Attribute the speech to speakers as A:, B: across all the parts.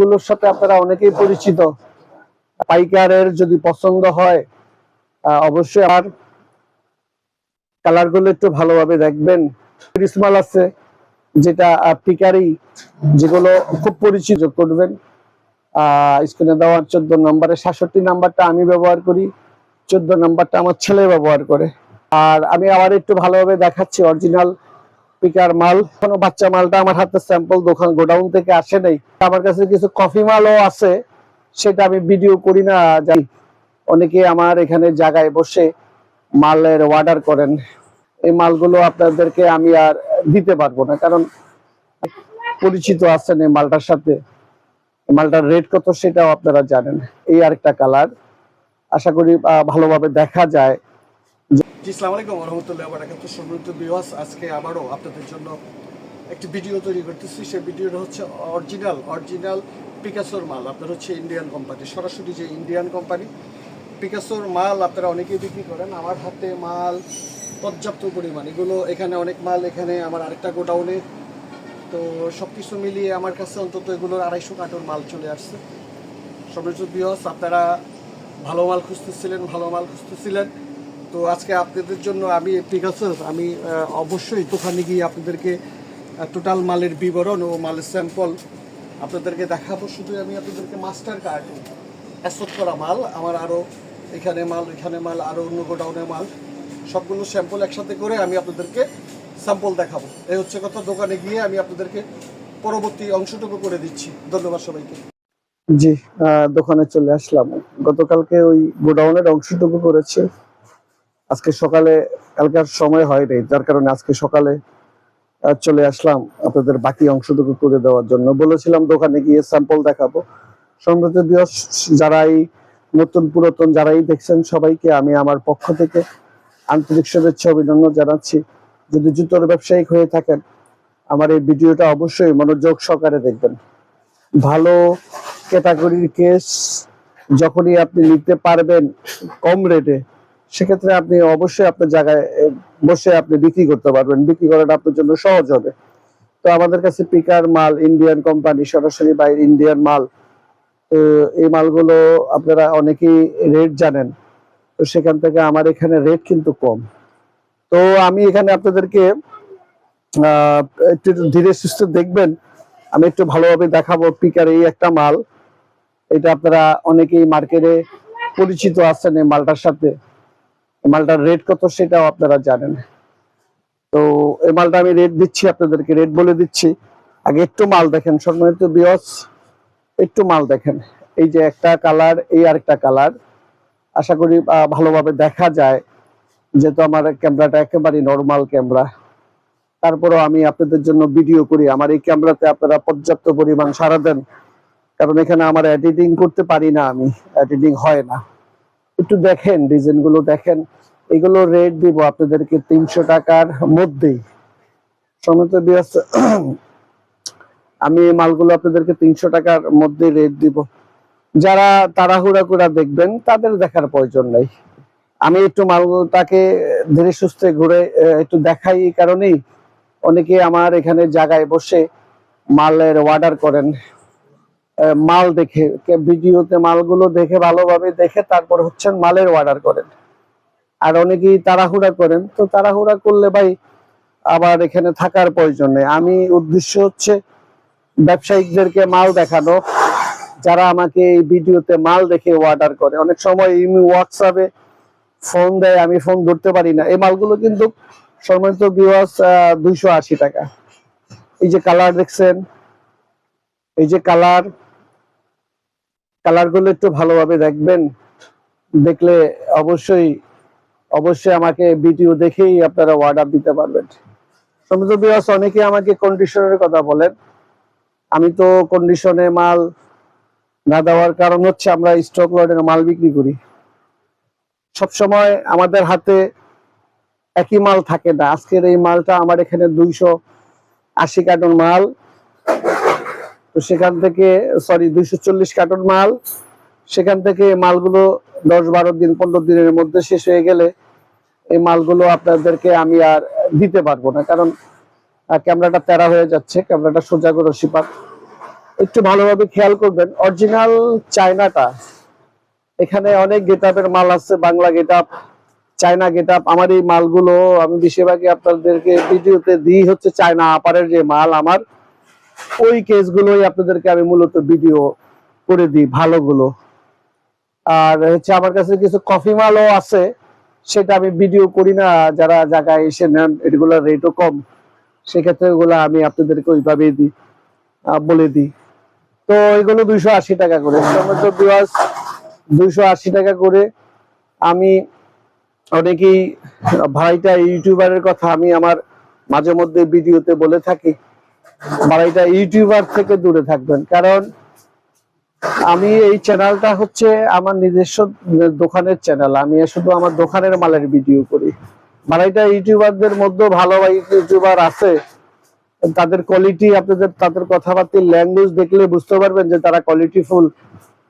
A: গুলোর সাথে আপনারা অনেকেই পরিচিত। পাইকারের যদি পছন্দ হয় অবশ্যই আর কালারগুলো একটু ভালোভাবে দেখবেন। ক্রিসমাল আছে, যেটা পিকারি যেগুলো খুব পরিচিত করবেন। স্ক্রিনে দেওয়ার চোদ্দ নম্বরে সাতষট্টি নাম্বারটা আমি ব্যবহার করি, চোদ্দ নাম্বারটা আমার ছেলে ব্যবহার করে। আর আমি আবার একটু ভালোভাবে দেখাচ্ছি অরিজিনাল পিকার মাল, কোনো বাচ্চা মালটা আমার হাতে স্যাম্পল দোকান গোডাউন থেকে আসে নাই। আমার কাছে কিছু কফি মালও আছে, সেটা আমি ভিডিও করি না যাই অনেকে আমার এখানে জায়গায় বসে মালের অর্ডার করেন। এই মালগুলো আপনাদেরকে আমি আর দিতে পারব না, কারণ পরিচিত আছেন এই মালটার সাথে। মালটার রেট কত সেটাও আপনারা জানেন। এই আরেকটা কালার আশা করি ভালোভাবে দেখা যায়।
B: জি সালাম আলাইকুম রহমতুল্লাহ বারাকাতু সম্মানিত বিওয়াস আজকে আবারও আপনাদের জন্য একটি ভিডিও তৈরি করতেছি। সেই ভিডিওটা হচ্ছে অরিজিনাল অরিজিনাল পিকাসোর মাল। আপনার হচ্ছে ইন্ডিয়ান কোম্পানি সরাসরি যে ইন্ডিয়ান কোম্পানি পিকাসোর মাল আপনারা অনেকেই বিক্রি করেন। আমার হাতে মাল পর্যাপ্ত পরিমাণ। এগুলো এখানে অনেক মাল, এখানে আমার আরেকটা গোডাউনে। তো সব কিছু মিলিয়ে আমার কাছে অন্তত এগুলোর আড়াইশো কার্টন মাল চলে আসছে। সম্মানিত বিওয়াস আপনারা ভালো মাল খুঁজতেছিলেন, ভালো মাল খুঁজতেছিলেন। তো আজকে আপনাদের জন্য আমি পিকাসের আমি অবশ্যই দোকানে গিয়ে আপনাদেরকে টোটাল মালের বিবরণ ও মালের স্যাম্পল আপনাদেরকে দেখাবো। শুধু আমি আপনাদেরকে মাস্টার কার্ড অ্যাসোট করা মাল, আমার আরও এখানে মাল এখানে মাল আরও অন্য গোডাউনে মাল, সবগুলো স্যাম্পল একসাথে করে আমি আপনাদেরকে স্যাম্পল দেখাবো। এই হচ্ছে কথা, দোকানে গিয়ে আমি আপনাদেরকে পরবর্তী অংশটুকু করে দিচ্ছি। ধন্যবাদ সবাইকে।
A: জি দোকানে চলে আসলাম। গতকালকে ওই গোডাউনের অংশটুকু করেছে। আজকে সকালে কালকার সময় হয়নি যার কারণে আজকে সকালে চলে আসলাম আপনাদের বাকি অংশটুকু করে দেওয়ার জন্য। বলেছিলাম দোকানে গিয়ে স্যাম্পল দেখাবো। সম্প্রত বিয়স যারাই নতুন পুরাতন যারাই দেখছেন সবাইকে আমি আমার পক্ষ থেকে আন্তরিক শুভেচ্ছা, অভিনন্দন জানাচ্ছি। যদি জুতোর ব্যবসায়িক হয়ে থাকেন, আমার এই ভিডিওটা অবশ্যই মনোযোগ সহকারে দেখবেন। ভালো ক্যাটাগরির কেস যখনই আপনি নিতে পারবেন কম রেটে সেক্ষেত্রে আপনি অবশ্যই আপনার জায়গায় বসে আপনি বিক্রি করতে পারবেন। বিক্রি করাটা আপনার জন্য সহজ হবে। তো আমাদের কাছে পিকার মাল, ইন্ডিয়ান কোম্পানি, সরাসরি বাইরে ইন্ডিয়ান মাল, তো এই মালগুলো আপনারা অনেকেই রেট জানেন। তো সেখান থেকে আমার এখানে রেট কিন্তু কম। তো আমি এখানে আপনাদেরকে একটু ধীরে সুস্থ দেখবেন। আমি একটু ভালোভাবে দেখাবো পিকার এই একটা মাল। এটা আপনারা অনেকেই মার্কেটে পরিচিত আছেন এই মালটার সাথে। মালটার রেট কত সেটাও আপনারা জানেন। তো এই মালটা আমি রেট দিচ্ছি, আপনাদেরকে রেট বলে দিচ্ছি। আগে একটু মাল দেখেন, সম্মানিত বিয়স একটু মাল দেখেন। এই যে একটা কালার এই আরেকটা কালার আশা করি ভালোভাবে দেখা যায়। যেহেতু আমার ক্যামেরাটা একেবারে নর্মাল ক্যামেরা তারপরেও আমি আপনাদের জন্য ভিডিও করি। আমার এই ক্যামেরাতে আপনারা পর্যাপ্ত পরিমাণ সারা দেন। কারণ এখানে আমার এডিটিং করতে পারি না আমি। এডিটিং হয় না। একটু দেখেন ডিজাইনগুলো দেখেন। এগুলো রেট দিব আপনাদেরকে তিনশো টাকার মধ্যেই। সমিত আমি মালগুলো আপনাদেরকে তিনশো টাকার মধ্যে রেট দিব। যারা তাড়াহুড়া করে দেখবেন, তাদের দেখার প্রয়োজন নেই। আমি একটু মালটাকে ধীরে সুস্থে ঘুরে একটু দেখাই কারণেই অনেকে আমার এখানে জায়গায় বসে মালের অর্ডার করেন। মাল দেখে ভিডিওতে মালগুলো দেখে ভালোভাবে দেখে তারপর হচ্ছেন মালের অর্ডার করেন। আর অনেকেই তাড়াহুড়া করেন। তো তাড়াহুড়া করলে ভাই আবার এখানে থাকার প্রয়োজন নেই। আমি উদ্দেশ্য হচ্ছে ব্যবসায়িকদেরকে মাল দেখানো। যারা আমাকে এই ভিডিওতে মাল দেখে অর্ডার করে। অনেক সময় ইমি হোয়াটসঅ্যাপে ফোন দেয়, আমি ফোন ধরতে পারি না। এই মালগুলো কিন্তু সম্মানিত বিওয়াস দুইশো আশি টাকা। এই যে কালার দেখছেন, এই যে কালার কালারগুলো একটু ভালোভাবে দেখবেন। দেখলে অবশ্যই অবশ্যই আমাকে ভিডিও দেখেই আপনারা অর্ডার দিতে পারবেন। বিওয়াস অনেকে আমাকে কন্ডিশনের কথা বলেন। আমি তো কন্ডিশনে মাল না দেওয়ার কারণ হচ্ছে আমরা স্টক লটের মাল বিক্রি করি। সবসময় আমাদের হাতে একই মাল থাকে না। আজকের এই মালটা আমার এখানে দুইশো আশি কার্টন মাল। সেখান থেকে সরি দুইশো চল্লিশ কার্টন মাল। সেখান থেকে মালগুলো দশ বারো দিন, পনেরো দিনের মধ্যে শেষ হয়ে গেলে এই মালগুলো আপনাদেরকে আমি আর দিতে পারব না। কারণ ক্যামেরাটা তেরা হয়ে যাচ্ছে, ক্যামেরাটা সোজা করে শিপাত একটু ভালোভাবে খেয়াল করবেন, অরিজিনাল চায়নাটা। এখানে অনেক গেটআপের মাল আছে, বাংলা গেটআপ, চায়না গেটআপ। আমার এই মালগুলো আমি বেশিরভাগই আপনাদেরকে ভিডিওতে দিই হচ্ছে চায়না আপারের যে মাল আমার। ওই কেসগুলোই আপনাদেরকে আমি মূলত ভিডিও করে দিই, ভালোগুলো। আর হচ্ছে আমার কাছে কিছু কফি মালও আছে, সেটা আমি ভিডিও করি না। যারা জায়গায় এসে নেন, এগুলোর রেটও কম, সেক্ষেত্রে ওগুলো আমি আপনাদেরকে ওইভাবেই দিই বলে দিই। তো এগুলো দুইশো আশি টাকা করে। দুইশো আশি টাকা করে। আমি অনেকেই, ভাইটা ইউটিউবারের কথা আমি আমার মাঝে মধ্যে ভিডিওতে বলে থাকি। ভাইটা ইউটিউবার থেকে দূরে থাকবেন। কারণ আমি এই চ্যানেলটা হচ্ছে আমার নিজস্ব দোকানের চ্যানেল। আমি শুধু আমার দোকানের মালের ভিডিও করি। মালাইটা ইউটিউবারদের মধ্যে ভালো ইউটিউবার আছে। তাদের কোয়ালিটি আপনাদের, তাদের কথাবার্তার ল্যাঙ্গুয়েজ দেখলে বুঝতে পারবেন যে তারা কোয়ালিটিফুল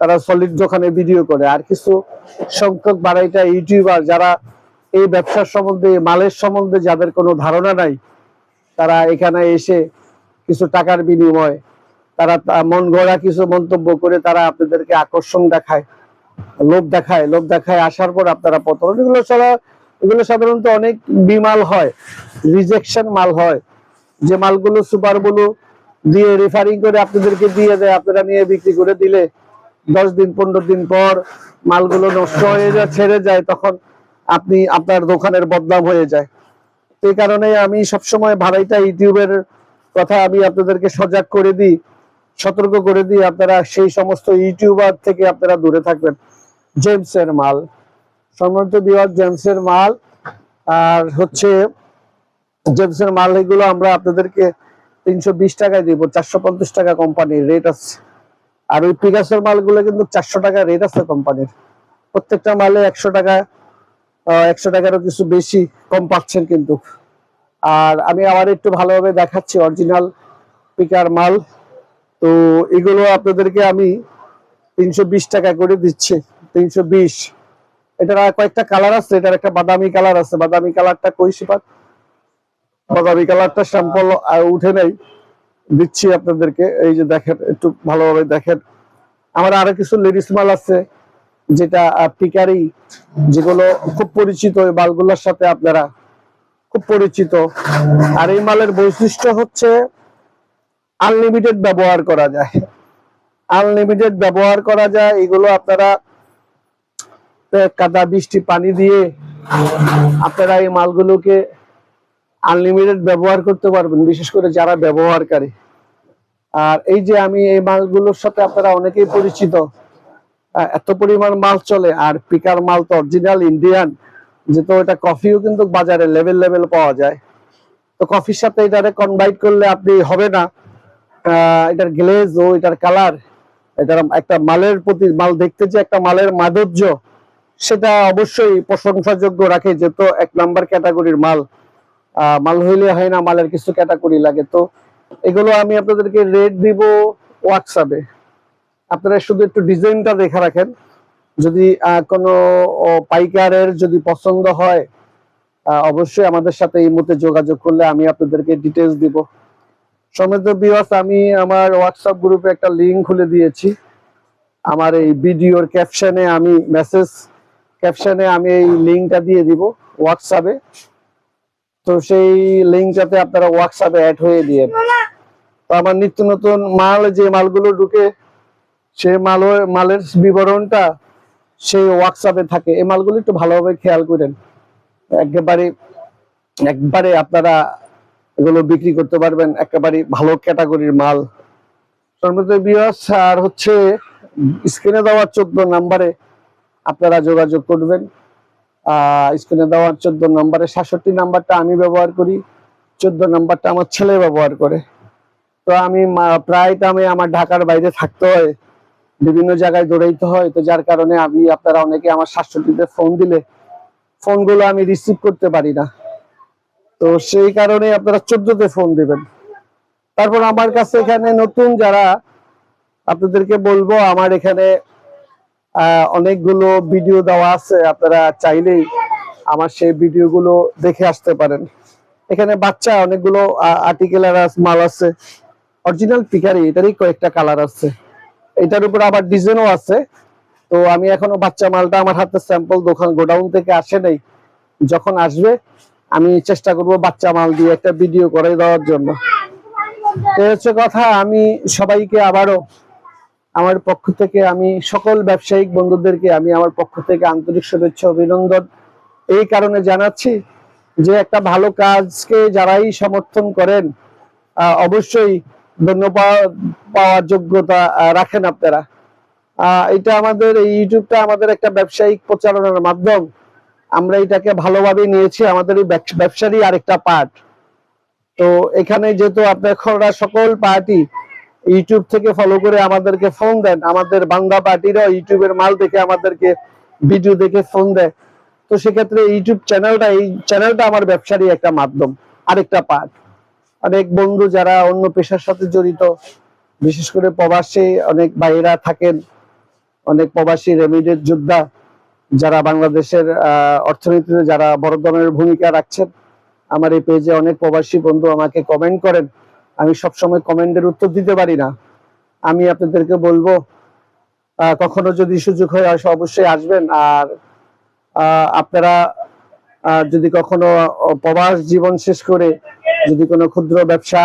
A: তারা সলিড দোকানে ভিডিও করে। আর কিছু সংখ্যক বাড়াইটা ইউটিউবার যারা এই ব্যবসার সম্বন্ধে, মালের সম্বন্ধে যাদের কোনো ধারণা নাই, তারা এখানে এসে কিছু টাকার বিনিময়, তারা মন গড়া কিছু মন্তব্য করে তারা আপনাদেরকে আকর্ষণ দেখায়, লোভ দেখায় লোভ দেখায় আসার পর আপনারা পতন। এগুলো ছাড়া, এগুলো সাধারণত অনেক বিমাল হয় রিজেকশন মাল হয়। যে মালগুলো সুপারগুলো দিয়ে রেফারিং করে আপনাদেরকে দিয়ে দেয়, আপনারা নিয়ে বিক্রি করে দিলে দশ দিন, পনেরো দিন পর মালগুলো নষ্ট হয়ে যায়, ছেড়ে যায়, তখন আপনি আপনার দোকানের বদনাম হয়ে যায়। এই কারণে আমি সবসময় ভাড়াইটা ইউটিউবের কথা আমি আপনাদেরকে সজাগ করে দিই, সতর্ক করে দিই, আপনারা সেই সমস্ত ইউটিউবার থেকে আপনারা দূরে থাকবেন। জেমসের মাল, সম্মানিত বিভাগ জেমসের মাল, আর হচ্ছে জেমসের মাল এগুলো আমরা আপনাদেরকে তিনশো বিশ টাকায় দিব, চারশো পঞ্চাশ টাকা কোম্পানির রেট আছে। আর ওই পিকাসের মালগুলো কিন্তু চারশো টাকা রেট আছে কোম্পানির। প্রত্যেকটা মালে একশো টাকা একশো টাকারও কিছু বেশি কম পাচ্ছেন কিন্তু। আর আমি আবার একটু ভালোভাবে দেখাচ্ছি অরিজিনাল পিকার মাল। তো এগুলো আপনাদেরকে আমি তিনশো বিশ টাকা করে দিচ্ছি, তিনশো বিশ। এটার আর কয়েকটা কালার আছে, এটার একটা বাদামি কালার আছে। বাদামি কালারটা কই সিপাত বাদামি কালারটা স্যাম্পল উঠে নেই। দিচ্ছি আপনাদেরকে, এই যে দেখেন, একটু ভালোভাবে দেখেন। আমার আরও কিছু লেডিস মাল আছে, যেটা পিকারি যেগুলো খুব পরিচিত ওই মালগুলোর সাথে আপনারা খুব পরিচিত। আর এই মালের বৈশিষ্ট্য হচ্ছে আনলিমিটেড ব্যবহার করা যায়। আনলিমিটেড ব্যবহার করা যায়, এগুলো আপনারা কাদা, বৃষ্টি, পানি দিয়ে আপনারা এই মালগুলোকে আনলিমিটেড ব্যবহার করতে পারবেন, বিশেষ করে যারা ব্যবহারকারী। আর এই যে আমি এই মালগুলোর সাথে আপনারা অনেকেই পরিচিত এত পরিমাণ মাল চলে, আর পিকার মাল তো অরিজিনাল ইন্ডিয়ান যেহেতু এটা কফিও কিন্তু বাজারে লেভেল লেভেল পাওয়া যায়। তো কফির সাথে এটারে কনভাইট করলে আপনি হবে না। এটার গ্লেজ ও এটার কালার এটার একটা মালের প্রতি মাল দেখতে যে একটা মালের মাধুর্য, সেটা অবশ্যই প্রশংসাযোগ্য রাখে যেহেতু এক নাম্বার ক্যাটাগরির মাল। মাল হইলে হয় না, মালের কিছু ক্যাটাগরি লাগে। তো এগুলো আমি আপনাদেরকে রেট দিব হোয়াটসঅ্যাপে আপনারা শুধু একটু ডিজাইনটা দেখে রাখেন। যদি কোনো পাইকারের যদি পছন্দ হয় অবশ্যই আমাদের সাথে এই মুহূর্তে যোগাযোগ করলে আমি আপনাদেরকে ডিটেলস দিব। সমেত বিওয়াস আমি আমার হোয়াটসঅ্যাপ গ্রুপে একটা লিঙ্ক খুলে দিয়েছি। আমার এই ভিডিওর ক্যাপশনে আমি মেসেজ ক্যাপশনে আমি এই লিঙ্কটা দিয়ে দিব হোয়াটসঅ্যাপে তো সেই লিঙ্কটাতে আপনারা হোয়াটসঅ্যাপে অ্যাড হয়ে দিয়ে তো আমার নিত্য নতুন মাল, যে মালগুলো ঢুকে সেই মাল মালের বিবরণটা সেই হোয়াটসঅ্যাপে থাকে। এই মালগুলো একটু ভালোভাবে খেয়াল করেন। একেবারে, একবারে আপনারা এগুলো বিক্রি করতে পারবেন। একেবারে ভালো ক্যাটাগরির মাল। আর হচ্ছে স্ক্রিনে দেওয়া চোদ্দ নাম্বারে আপনারা যোগাযোগ করবেন। স্ক্রিনে দেওয়ার চোদ্দ নাম্বারে সাতষট্টি নাম্বারটা আমি ব্যবহার করি। চোদ্দ নাম্বারটা আমার ছেলে ব্যবহার করে। তো আমি প্রায় টাইমে আমার ঢাকার বাইরে থাকতে হয়। বিভিন্ন জায়গায় দৌড়াইতে হয়। তো যার কারণে আমি, আপনারা অনেকে আমার সাতষট্টিতে ফোন দিলে ফোনগুলো আমি রিসিভ করতে পারি না। তো সেই কারণে আপনারা চোদ্দতে ফোন দিবেন। তারপর আমার কাছে এখানে নতুন যারা আপনাদেরকে বলব, আমার এখানে অনেকগুলো ভিডিও দেওয়া আছে। আপনারা চাইলেই আমার সেই ভিডিওগুলো দেখে আসতে পারেন। এখানে বাচ্চা, অনেকগুলো আর্টিকেল মাল আছে। অরিজিনাল পিকারি এটারই কয়েকটা কালার আছে। এটার উপর আবার ডিজাইনও আছে। তো আমি এখনও বাচ্চা মালটা আমার হাতে স্যাম্পল দোকান গোডাউন থেকে আসে নাই। যখন আসবে, আমি চেষ্টা করব বাচ্চা মাল দিয়ে একটা ভিডিও করে দেওয়ার জন্য। তো হচ্ছে কথা, আমি সবাইকে আবারও আমার পক্ষ থেকে, আমি সকল ব্যবসায়িক বন্ধুদেরকে, আমি আমার পক্ষ থেকে আন্তরিক শুভেচ্ছা, অভিনন্দন। এই কারণে জানাচ্ছি যে একটা ভালো কাজকে যারাই সমর্থন করেন অবশ্যই ধন্যবাদ পাওয়ার যোগ্যতা রাখেন আপনারা। এটা আমাদের এই ইউটিউবটা আমাদের একটা ব্যবসায়িক প্রচারণার মাধ্যম। আমরা এটাকে ভালোভাবে নিয়েছি, আমাদের ব্যবসারই আরেকটা পার্ট। তো এখানে যেহেতু আপনারা সকল পার্টি ইউটিউব থেকে ফলো করে আমাদেরকে ফোন দেন, আমাদের বাংলা পার্টিরাও ইউটিউবের মাল দেখে আমাদেরকে ভিডিও দেখে ফোন দেয়। তো সেক্ষেত্রে ইউটিউব চ্যানেলটা এই চ্যানেলটা আমার ব্যবসারই একটা মাধ্যম, আরেকটা পার্ট। অনেক বন্ধু যারা অন্য পেশার সাথে জড়িত, বিশেষ করে প্রবাসী অনেক ভাইয়েরা থাকেন, অনেক প্রবাসী রেমিডের যোদ্ধা যারা বাংলাদেশের অর্থনীতিতে যারা বড় ধরনের ভূমিকা রাখছেন। আমার এই পেজে অনেক প্রবাসী বন্ধু আমাকে কমেন্ট করেন। আমি সবসময় কমেন্টের উত্তর দিতে পারি না। আমি আপনাদেরকে বলব কখনো যদি সুযোগ হয় অবশ্যই আসবেন। আর আপনারা যদি কখনো প্রবাস জীবন শেষ করে যদি কোনো ক্ষুদ্র ব্যবসা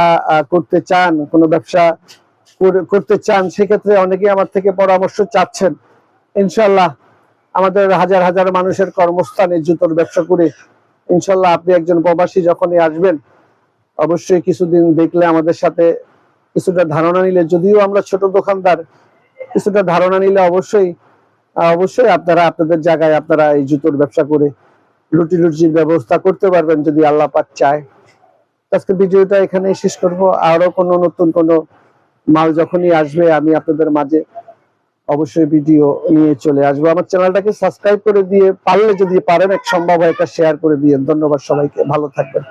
A: করতে চান, কোনো ব্যবসা করে- করতে চান, সেক্ষেত্রে অনেকেই আমার থেকে পরামর্শ চাচ্ছেন। ইনশাল্লাহ আমাদের হাজার হাজার মানুষের কর্মস্থানে জুতোর ব্যবসা করে, ইনশাল্লাহ আপনি একজন প্রবাসী যখনই আসবেন, অবশ্যই কিছুদিন দেখলে আমাদের সাথে কিছুটা ধারণা নিলে, যদিও আমরা ছোট দোকানদার, কিছুটা ধারণা নিলে অবশ্যই অবশ্যই আপনারা আপনাদের জায়গায় আপনারা এই জুতোর ব্যবসা করে রুটি রুটির ব্যবস্থা করতে পারবেন যদি আল্লাহ পাক চায়। আজকে ভিডিওটা এখানে শেষ করব। আরও কোনো নতুন কোনো মাল যখনই আসবে, আমি আপনাদের মাঝে অবশ্যই ভিডিও নিয়ে চলে আসব। আমার চ্যানেলটাকে সাবস্ক্রাইব করে দিয়ে পারলে যদি পারেন, এক সম্ভব একটা শেয়ার করে দিয়ে ধন্যবাদ সবাইকে। ভালো থাকবেন।